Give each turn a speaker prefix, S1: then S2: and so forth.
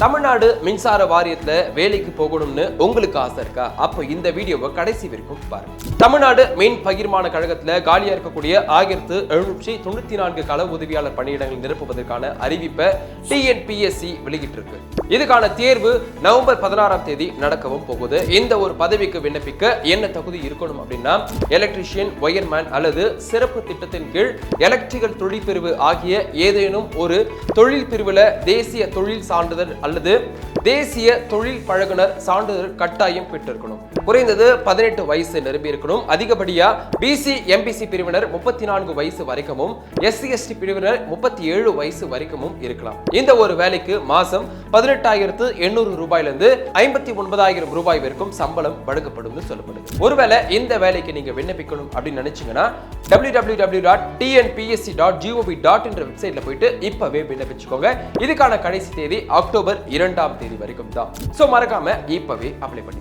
S1: தமிழ்நாடு மின்சார வாரியத்துல வேலைக்கு போகணும்னு உங்களுக்கு ஆசை இருக்கா? அப்போ இந்த வீடியோவை கடைசி வரைக்கும் பாருங்க. தமிழ்நாடு மின் பகிர்மான கழகத்துல காலியா இருக்கக்கூடிய ஆயிரத்து எழுநூற்றி தொண்ணூத்தி நான்கு கள உதவியாளர் பணியிடங்கள் நிரப்புவதற்கான அறிவிப்பை டிஎன்பிஎஸ்சி வெளியிட்டிருக்கு. இதுக்கான தேர்வு நவம்பர் பதினாறாம் தேதி நடக்கவும் போகுது. இந்த ஒரு பதவிக்கு விண்ணப்பிக்க என்ன தகுதி இருக்கணும் அப்படின்னா எலக்ட்ரிஷியன் ஒயர்மேன் அல்லது சிறப்பு திட்டத்தின் கீழ் எலக்ட்ரிக்கல் தொழிற்பிரிவு ஆகிய ஏதேனும் ஒரு தொழில் பிரிவுல தேசிய தொழில் சான்றிதழ் அல்லது தேசிய தொழில் பழகுனர் சான்றிதழ் கட்டாயம் பெற்றிருக்கணும். குறைந்தது பதினெட்டு வயசு நிரம்பி இருக்கணும். அதிகப்படியா பிசி எம்பிசி பிரிவினர் முப்பத்தி நான்கு வயசு வரைக்கும் எஸ்சி எஸ்டி பிரிவினர் முப்பத்தி ஏழு வயசு வரைக்கும் இருக்கலாம். இந்த ஒரு வேலைக்கு மாசம் பதினெட்டாயிரத்து எண்ணூறு ரூபாயிலிருந்து ஐம்பத்தி ஒன்பதாயிரம் ரூபாய் வரைக்கும் சம்பளம் வழங்கப்படும் சொல்லப்படுது. ஒருவேளை இந்த வேலைக்கு நீங்க விண்ணப்பிக்கணும் அப்படின்னு நினைச்சீங்கன்னா W W W dot TNPSC dot G O V dot என்ற வெப்சைட்ல போயிட்டு இப்பவே விண்ணப்பிச்சுக்கோங்க. இதுக்கான கடைசி தேதி அக்டோபர் இரண்டாம் தேதி. தேதி வரைக்கும் தான் ஸோ மறக்காம இப்பவே அப்ளை பண்ணி